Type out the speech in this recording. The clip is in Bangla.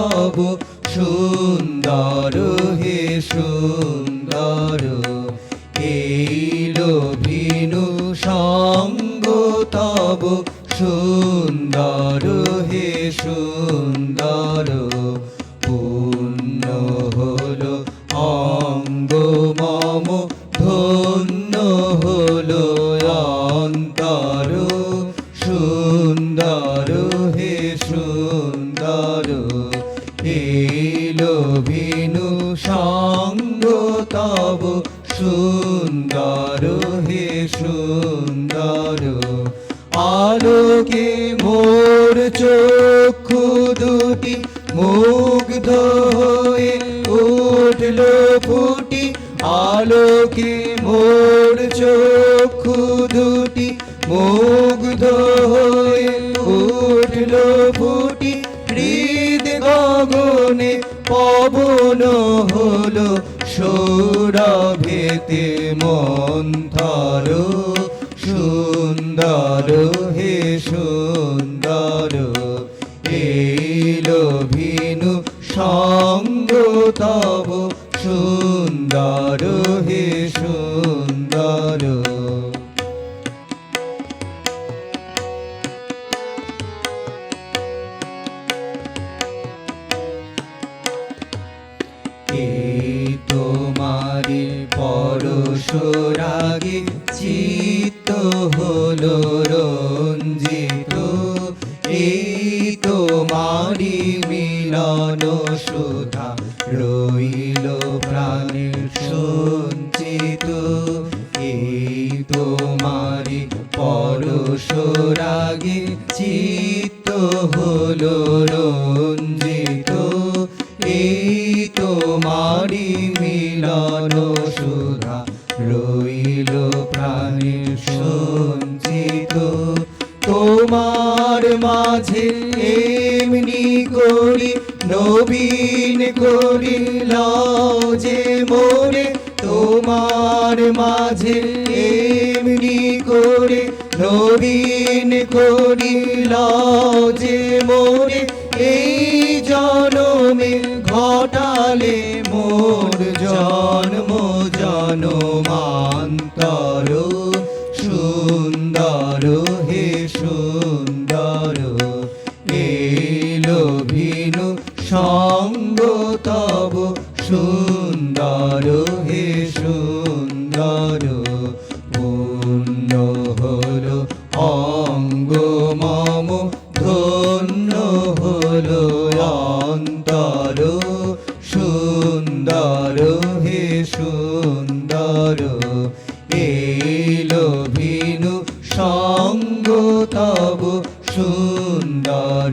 সব সুন্দর, হে সুন্দর। এই লোভিনু সঙ্গ তব সুন্দর, হে সুন্দর। পূর্ণ হল অঙ্গ, মম ধন্য হল অন্তর। সুন্দর, হে সুন্দর তব সুন্দর হে সুন্দর, আলোকে মোর চক্ষু দুটি, মুগ্ধ হয়ে উঠল ফুটি, আলোকে মোর চক্ষু দুটি, মুগ্ধ হয়ে উঠল ফুটি, হৃদ গগনে পবন হলো সৌরভেতে মন্থর সুন্দর হে সুন্দর এলো ভিনু সঙ্গ তব সুন্দর হে তোমারি পরশুরাগে চিত্ত হলো রঞ্জিত। এই তোমারি মিলন সুধা রইল প্রাণের সঞ্চিত। এই তোমারি পরশুরাগে চিত্ত হলো রঞ্জিত। তোমারি মিলন সুধা রইল প্রাণের সঞ্চিত। তোমার মাঝে এমনি করি, নবীন করি যে মোরে তোমার মাঝে এমনি করে, নবীন করি যে জন্ম জনমান্তর সুন্দর হে সুন্দর, এলো ভিনু সঙ্গ তব, সুন্দর হে সুন্দর পূর্ণ হলো অঙ্গ মম, ধন্য হলো অন্তর, সুন্দর সঙ্গ তব সুন্দর